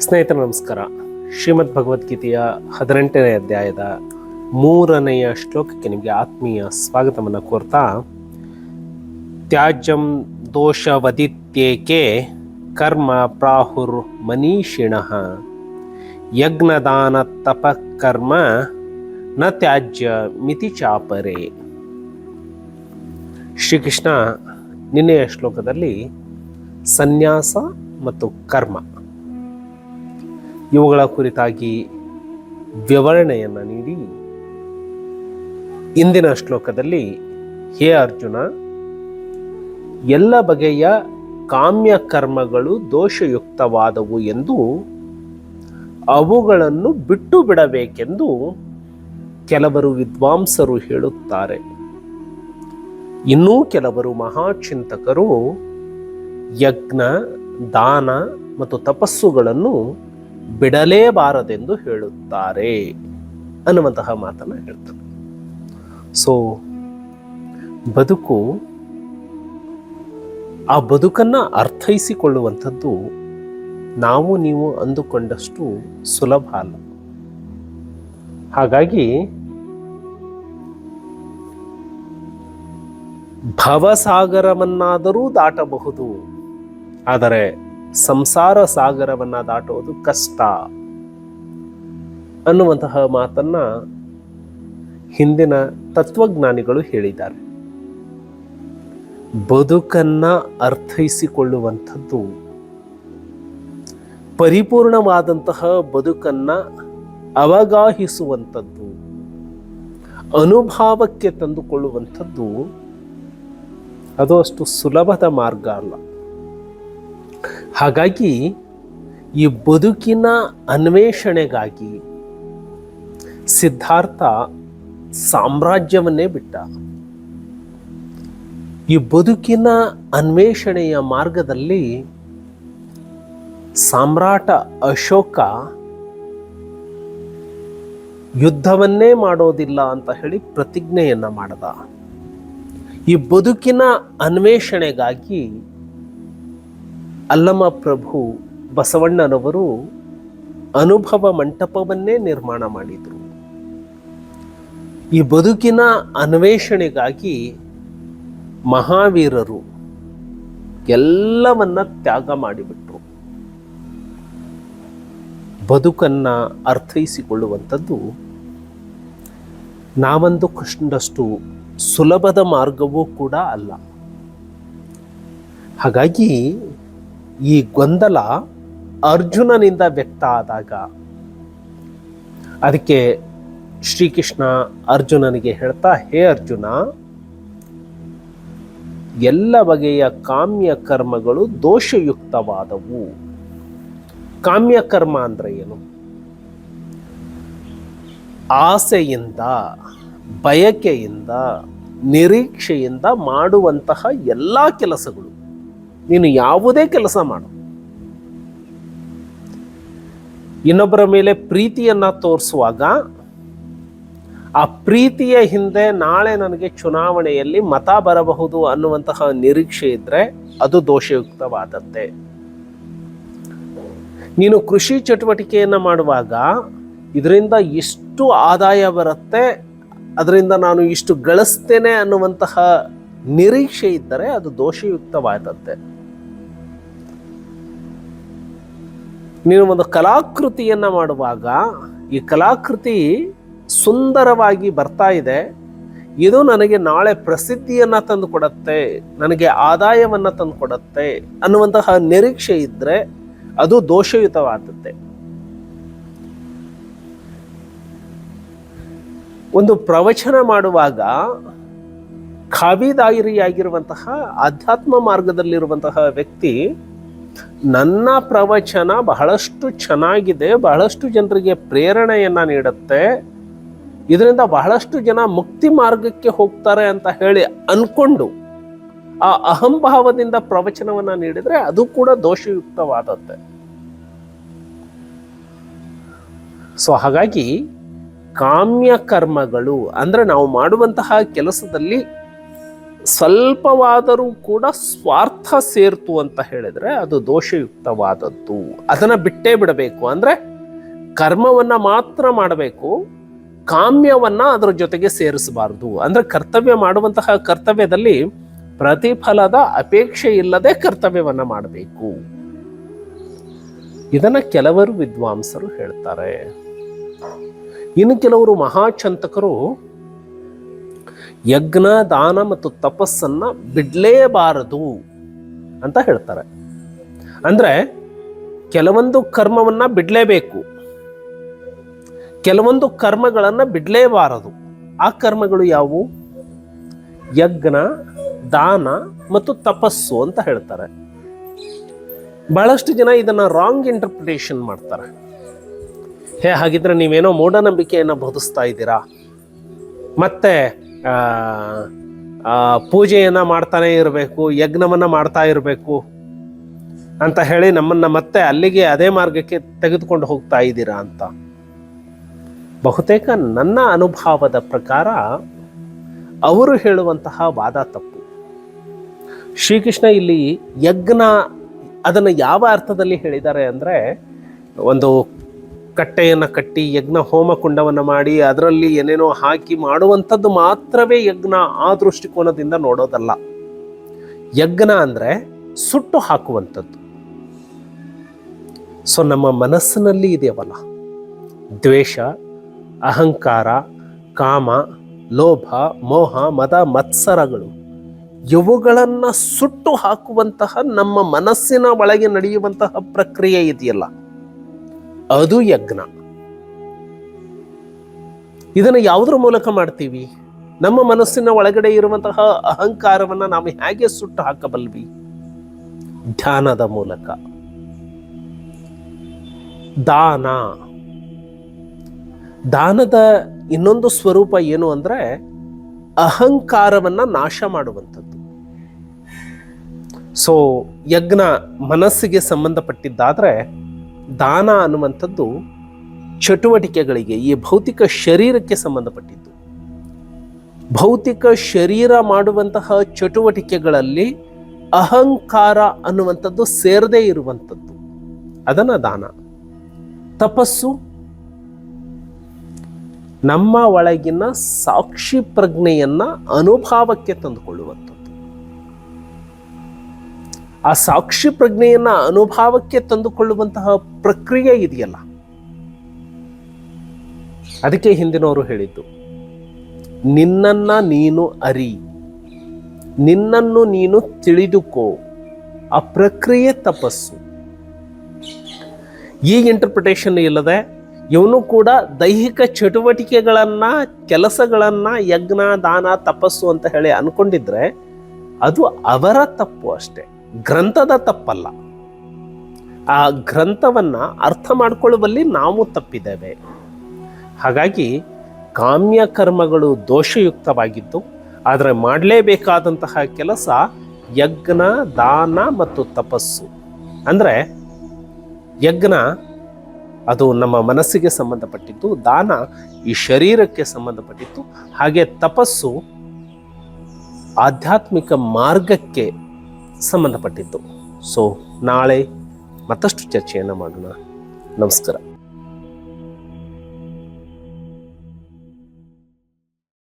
ಸ್ನೇಹಿತರೆ, ನಮಸ್ಕಾರ. ಶ್ರೀಮದ್ ಭಗವದ್ಗೀತೆಯ ಹದಿನೆಂಟನೇ ಅಧ್ಯಾಯದ ಮೂರನೆಯ ಶ್ಲೋಕಕ್ಕೆ ನಿಮಗೆ ಆತ್ಮೀಯ ಸ್ವಾಗತವನ್ನು ಕೋರ್ತಾ, ತ್ಯಾಜ್ಯಂ ದೋಷವದಿತ್ಯೇಕೆ ಕರ್ಮ ಪ್ರಾಹುರ್ ಮನೀಷಿಣ. ಯಜ್ಞದಾನ ತಪಕರ್ಮ ನ ತ್ಯಾಜ್ಯ ಮಿತಿ ಚಾಪರೆ. ಶ್ರೀಕೃಷ್ಣ ನಿನ್ನೆಯ ಶ್ಲೋಕದಲ್ಲಿ ಸನ್ಯಾಸ ಮತ್ತು ಕರ್ಮ. ಇವುಗಳ ಕುರಿತಾಗಿ ವಿವರಣೆಯನ್ನು ನೀಡಿ. ಇಂದಿನ ಶ್ಲೋಕದಲ್ಲಿ, ಹೇ ಅರ್ಜುನ, ಎಲ್ಲ ಬಗೆಯ ಕಾಮ್ಯ ಕರ್ಮಗಳು ದೋಷಯುಕ್ತವಾದವು ಎಂದು ಅವುಗಳನ್ನು ಬಿಟ್ಟು ಬಿಡಬೇಕೆಂದು ಕೆಲವರು ವಿದ್ವಾಂಸರು ಹೇಳುತ್ತಾರೆ. ಇನ್ನೂ ಕೆಲವರು ಮಹಾಚಿಂತಕರು ಯಜ್ಞ, ದಾನ ಮತ್ತು ತಪಸ್ಸುಗಳನ್ನು ಬಿಡಲೇಬಾರದೆಂದು ಹೇಳುತ್ತಾರೆ ಅನ್ನುವಂತಹ ಮಾತನ್ನು ಹೇಳ್ತಾರೆ. ಸೊ ಬದುಕು ಆ ಬದುಕನ್ನ ಅರ್ಥೈಸಿಕೊಳ್ಳುವಂಥದ್ದು ನಾವು ನೀವು ಅಂದುಕೊಂಡಷ್ಟು ಸುಲಭ ಅಲ್ಲ. ಹಾಗಾಗಿ ಭವಸಾಗರವನ್ನಾದರೂ ದಾಟಬಹುದು. ಆದರೆ ಸಂಸಾರ ಸಾಗರವನ್ನ ದಾಟುವುದು ಕಷ್ಟ ಅನ್ನುವಂತಹ ಮಾತನ್ನ ಹಿಂದಿನ ತತ್ವಜ್ಞಾನಿಗಳು ಹೇಳಿದ್ದಾರೆ. ಬದುಕನ್ನ ಅರ್ಥೈಸಿಕೊಳ್ಳುವಂಥದ್ದು ಪರಿಪೂರ್ಣವಾದಂತಹ ಬದುಕನ್ನ ಅವಗಾಹಿಸುವಂಥದ್ದು, ಅನುಭಾವಕ್ಕೆ ತಂದುಕೊಳ್ಳುವಂಥದ್ದು ಅದು ಅಷ್ಟು ಸುಲಭದ ಮಾರ್ಗ ಅಲ್ಲ. ಹಾಗಾಗಿ ಈ ಬದುಕಿನ ಅನ್ವೇಷಣೆಗಾಗಿ ಸಿದ್ಧಾರ್ಥ ಸಾಮ್ರಾಜ್ಯವನ್ನೇ ಬಿಟ್ಟ. ಈ ಬದುಕಿನ ಅನ್ವೇಷಣೆಯ ಮಾರ್ಗದಲ್ಲಿ ಸಾಮ್ರಾಟ ಅಶೋಕ ಯುದ್ಧವನ್ನೇ ಮಾಡೋದಿಲ್ಲ ಅಂತ ಹೇಳಿ ಪ್ರತಿಜ್ಞೆಯನ್ನ ಮಾಡಿದ. ಈ ಬದುಕಿನ ಅನ್ವೇಷಣೆಗಾಗಿ ಅಲ್ಲಮ ಪ್ರಭು ಬಸವಣ್ಣನವರು ಅನುಭವ ಮಂಟಪವನ್ನೇ ನಿರ್ಮಾಣ ಮಾಡಿದರು. ಈ ಬದುಕಿನ ಅನ್ವೇಷಣೆಗಾಗಿ ಮಹಾವೀರರು ಎಲ್ಲವನ್ನ ತ್ಯಾಗ ಮಾಡಿಬಿಟ್ರು. ಬದುಕನ್ನ ಅರ್ಥೈಸಿಕೊಳ್ಳುವಂಥದ್ದು ನಾವೊಂದು ಕಷ್ಟಷ್ಟು ಸುಲಭದ ಮಾರ್ಗವೂ ಕೂಡ ಅಲ್ಲ. ಹಾಗಾಗಿ ಈ ಗೊಂದಲ ಅರ್ಜುನನಿಂದ ವ್ಯಕ್ತ ಆದಾಗ ಅದಕ್ಕೆ ಶ್ರೀಕೃಷ್ಣ ಅರ್ಜುನನಿಗೆ ಹೇಳ್ತಾ, ಹೇ ಅರ್ಜುನ, ಎಲ್ಲ ಬಗೆಯ ಕಾಮ್ಯ ಕರ್ಮಗಳು ದೋಷಯುಕ್ತವಾದವು. ಕಾಮ್ಯ ಕರ್ಮ ಅಂದ್ರೆ ಏನು? ಆಸೆಯಿಂದ, ಬಯಕೆಯಿಂದ, ನಿರೀಕ್ಷೆಯಿಂದ ಮಾಡುವಂತಹ ಎಲ್ಲ ಕೆಲಸಗಳು. ನೀನು ಯಾವುದೇ ಕೆಲಸ ಮಾಡು. ಇನ್ನೊಬ್ಬರ ಮೇಲೆ ಪ್ರೀತಿಯನ್ನು ತೋರಿಸುವಾಗ ಆ ಪ್ರೀತಿಯ ಹಿಂದೆ ನಾಳೆ ನನಗೆ ಚುನಾವಣೆಯಲ್ಲಿ ಮತ ಬರಬಹುದು ಅನ್ನುವಂತಹ ನಿರೀಕ್ಷೆ ಇದ್ದರೆ ಅದು ದೋಷಯುಕ್ತವಾದದ್ದೇ. ನೀನು ಕೃಷಿ ಚಟುವಟಿಕೆಯನ್ನು ಮಾಡುವಾಗ ಇದರಿಂದ ಎಷ್ಟು ಆದಾಯ ಬರುತ್ತೆ, ಅದರಿಂದ ನಾನು ಇಷ್ಟು ಗಳಿಸ್ತೇನೆ ಅನ್ನುವಂತಹ ನಿರೀಕ್ಷೆ ಇದ್ದರೆ ಅದು ದೋಷಯುಕ್ತವಾದದ್ದೇ. ನೀನು ಒಂದು ಕಲಾಕೃತಿಯನ್ನು ಮಾಡುವಾಗ ಈ ಕಲಾಕೃತಿ ಸುಂದರವಾಗಿ ಬರ್ತಾ ಇದೆ. ಇದು ನನಗೆ ನಾಳೆ ಪ್ರಸಿದ್ಧಿಯನ್ನು ತಂದು ಕೊಡತ್ತೆ ನನಗೆ ಆದಾಯವನ್ನು ತಂದು ಕೊಡತ್ತೆ ಅನ್ನುವಂತಹ ನಿರೀಕ್ಷೆ ಇದ್ದರೆ ಅದು ದೋಷಯುತವಾದದ್ದೇ. ಒಂದು ಪ್ರವಚನ ಮಾಡುವಾಗ ಖಾವಿದಾಯಿರಿಯಾಗಿರುವಂತಹ ಆಧ್ಯಾತ್ಮ ಮಾರ್ಗದಲ್ಲಿರುವಂತಹ ವ್ಯಕ್ತಿ ನನ್ನ ಪ್ರವಚನ ಬಹಳಷ್ಟು ಚೆನ್ನಾಗಿದೆ, ಬಹಳಷ್ಟು ಜನರಿಗೆ ಪ್ರೇರಣೆಯನ್ನು ನೀಡುತ್ತೆ. ಇದರಿಂದ ಬಹಳಷ್ಟು ಜನ ಮುಕ್ತಿ ಮಾರ್ಗಕ್ಕೆ ಹೋಗ್ತಾರೆ ಅಂತ ಹೇಳಿ ಅನ್ಕೊಂಡು ಆ ಅಹಂಭಾವದಿಂದ ಪ್ರವಚನವನ್ನ ನೀಡಿದರೆ ಅದು ಕೂಡ ದೋಷಯುಕ್ತವಾದದ್ದೆ. ಸೊ ಹಾಗಾಗಿ ಕಾಮ್ಯ ಕರ್ಮಗಳು ಅಂದ್ರೆ ನಾವು ಮಾಡುವಂತಹ ಕೆಲಸದಲ್ಲಿ ಸ್ವಲ್ಪವಾದರೂ ಕೂಡ ಸ್ವಾರ್ಥ ಸೇರ್ತು ಅಂತ ಹೇಳಿದ್ರೆ ಅದು ದೋಷಯುಕ್ತವಾದದ್ದು. ಅದನ್ನ ಬಿಟ್ಟೇ ಬಿಡಬೇಕು ಅಂದ್ರೆ ಕರ್ಮವನ್ನ ಮಾತ್ರ ಮಾಡಬೇಕು, ಕಾಮ್ಯವನ್ನ ಅದರ ಜೊತೆಗೆ ಸೇರಿಸಬಾರದು. ಅಂದ್ರೆ ಕರ್ತವ್ಯ ಮಾಡುವಂತಹ ಕರ್ತವ್ಯದಲ್ಲಿ ಪ್ರತಿಫಲದ ಅಪೇಕ್ಷೆ ಇಲ್ಲದೆ ಕರ್ತವ್ಯವನ್ನ ಮಾಡಬೇಕು. ಇದನ್ನ ಕೆಲವರು ವಿದ್ವಾಂಸರು ಹೇಳ್ತಾರೆ. ಇನ್ನು ಕೆಲವರು ಮಹಾಚಂತಕರು ಯಜ್ಞ, ದಾನ ಮತ್ತು ತಪಸ್ಸನ್ನು ಬಿಡಲೇಬಾರದು ಅಂತ ಹೇಳ್ತಾರೆ. ಅಂದರೆ ಕೆಲವೊಂದು ಕರ್ಮವನ್ನು ಬಿಡಲೇಬೇಕು. ಕೆಲವೊಂದು ಕರ್ಮಗಳನ್ನು ಬಿಡಲೇಬಾರದು. ಆ ಕರ್ಮಗಳು ಯಾವುವು? ಯಜ್ಞ, ದಾನ ಮತ್ತು ತಪಸ್ಸು ಅಂತ ಹೇಳ್ತಾರೆ. ಬಹಳಷ್ಟು ಜನ ಇದನ್ನು ರಾಂಗ್ ಇಂಟರ್ಪ್ರಿಟೇಷನ್ ಮಾಡ್ತಾರೆ. ಹೇ, ಹಾಗಿದ್ರೆ ನೀವೇನೋ ಮೂಢನಂಬಿಕೆಯನ್ನು ಬೋಧಿಸ್ತಾ ಇದ್ದೀರಾ? ಮತ್ತೆ ಪೂಜೆಯನ್ನ ಮಾಡ್ತಾನೆ ಇರಬೇಕು, ಯಜ್ಞವನ್ನ ಮಾಡ್ತಾ ಇರಬೇಕು ಅಂತ ಹೇಳಿ ನಮ್ಮನ್ನ ಮತ್ತೆ ಅಲ್ಲಿಗೆ ಅದೇ ಮಾರ್ಗಕ್ಕೆ ತೆಗೆದುಕೊಂಡು ಹೋಗ್ತಾ ಇದ್ದೀರಾ ಅಂತ. ಬಹುತೇಕ ನನ್ನ ಅನುಭವದ ಪ್ರಕಾರ ಅವರು ಹೇಳುವಂತಹ ವಾದ ತಪ್ಪು. ಶ್ರೀಕೃಷ್ಣ ಇಲ್ಲಿ ಯಜ್ಞ ಅದನ್ನು ಯಾವ ಅರ್ಥದಲ್ಲಿ ಹೇಳಿದ್ದಾರೆ ಅಂದರೆ ಒಂದು ಕಟ್ಟೆಯನ್ನು ಕಟ್ಟಿ ಯಜ್ಞ ಹೋಮ ಕುಂಡವನ್ನು ಮಾಡಿ ಅದರಲ್ಲಿ ಏನೇನೋ ಹಾಕಿ ಮಾಡುವಂಥದ್ದು ಮಾತ್ರವೇ ಯಜ್ಞ ಆ ದೃಷ್ಟಿಕೋನದಿಂದ ನೋಡೋದಲ್ಲ. ಯಜ್ಞ ಅಂದರೆ ಸುಟ್ಟು ಹಾಕುವಂಥದ್ದು. ಸೊ ನಮ್ಮ ಮನಸ್ಸಿನಲ್ಲಿ ಇದೆಯವಲ್ಲ ದ್ವೇಷ, ಅಹಂಕಾರ, ಕಾಮ, ಲೋಭ, ಮೋಹ, ಮದ, ಮತ್ಸರಗಳು ಇವುಗಳನ್ನು ಸುಟ್ಟು ಹಾಕುವಂತಹ ನಮ್ಮ ಮನಸ್ಸಿನ ಒಳಗೆ ನಡೆಯುವಂತಹ ಪ್ರಕ್ರಿಯೆ ಇದೆಯಲ್ಲ. ಅದು ಯಜ್ಞ. ಇದನ್ನು ಯಾವುದ್ರ ಮೂಲಕ ಮಾಡ್ತೀವಿ? ನಮ್ಮ ಮನಸ್ಸಿನ ಒಳಗಡೆ ಇರುವಂತಹ ಅಹಂಕಾರವನ್ನ ನಾವು ಹೇಗೆ ಸುಟ್ಟು ಹಾಕಬಲ್ವಿ? ಧ್ಯಾನದ ಮೂಲಕ. ದಾನ. ದಾನದ ಇನ್ನೊಂದು ಸ್ವರೂಪ ಏನು ಅಂದ್ರೆ ಅಹಂಕಾರವನ್ನ ನಾಶ ಮಾಡುವಂಥದ್ದು. ಸೊ ಯಜ್ಞ ಮನಸ್ಸಿಗೆ ಸಂಬಂಧಪಟ್ಟಿದ್ದಾದ್ರೆ ದಾನ ಅನ್ನುವಂಥದ್ದು ಚಟುವಟಿಕೆಗಳಿಗೆ ಈ ಭೌತಿಕ ಶರೀರಕ್ಕೆ ಸಂಬಂಧಪಟ್ಟಿದ್ದು. ಭೌತಿಕ ಶರೀರ ಮಾಡುವಂತಹ ಚಟುವಟಿಕೆಗಳಲ್ಲಿ ಅಹಂಕಾರ ಅನ್ನುವಂಥದ್ದು ಸೇರದೇ ಇರುವಂಥದ್ದು. ಅದನ್ನು ದಾನ. ತಪಸ್ಸು ನಮ್ಮ ಒಳಗಿನ ಸಾಕ್ಷಿ ಪ್ರಜ್ಞೆಯನ್ನ ಅನುಭವಕ್ಕೆ ತಂದುಕೊಳ್ಳುವಂಥದ್ದು ಆ ಸಾಕ್ಷಿ ಪ್ರಜ್ಞೆಯನ್ನ ಅನುಭವಕ್ಕೆ ತಂದುಕೊಳ್ಳುವಂತಹ ಪ್ರಕ್ರಿಯೆ ಇದೆಯಲ್ಲ? ಅದಕ್ಕೆ ಹಿಂದಿನವರು ಹೇಳಿದ್ದು, ನಿನ್ನನ್ನ ನೀನು ಅರಿ, ನಿನ್ನನ್ನು ನೀನು ತಿಳಿದುಕೋ, ಆ ಪ್ರಕ್ರಿಯೆ ತಪಸ್ಸು. ಈ ಇಂಟರ್ಪ್ರಿಟೇಷನ್ ಇಲ್ಲದೆ ಇವನು ಕೂಡ ದೈಹಿಕ ಚಟುವಟಿಕೆಗಳನ್ನ, ಕೆಲಸಗಳನ್ನ, ಯಜ್ಞ, ದಾನ, ತಪಸ್ಸು ಅಂತ ಹೇಳಿ ಅನ್ಕೊಂಡಿದ್ರೆ ಅದು ಅವರ ತಪ್ಪು ಅಷ್ಟೆ. ಗ್ರಂಥದ ತಪ್ಪಲ್ಲ. ಆ ಗ್ರಂಥವನ್ನ ಅರ್ಥ ಮಾಡಿಕೊಳ್ಳುವಲ್ಲಿ ನಾವು ತಪ್ಪಿದ್ದೇವೆ. ಹಾಗಾಗಿ ಕಾಮ್ಯ ಕರ್ಮಗಳು ದೋಷಯುಕ್ತವಾಗಿದ್ದು, ಆದರೆ ಮಾಡಲೇಬೇಕಾದಂತಹ ಕೆಲಸ ಯಜ್ಞ, ದಾನ ಮತ್ತು ತಪಸ್ಸು. ಅಂದರೆ ಯಜ್ಞ ಅದು ನಮ್ಮ ಮನಸ್ಸಿಗೆ ಸಂಬಂಧಪಟ್ಟಿದ್ದು, ದಾನ ಈ ಶರೀರಕ್ಕೆ ಸಂಬಂಧಪಟ್ಟಿತ್ತು ಹಾಗೆ ತಪಸ್ಸು ಆಧ್ಯಾತ್ಮಿಕ ಮಾರ್ಗಕ್ಕೆ ಸಂಬಂಧಪಟ್ಟಿದ್ದು ಸೊ ನಾಳೆ ಮತ್ತಷ್ಟು ಚರ್ಚೆಯನ್ನು ಮಾಡೋಣ. ನಮಸ್ಕಾರ.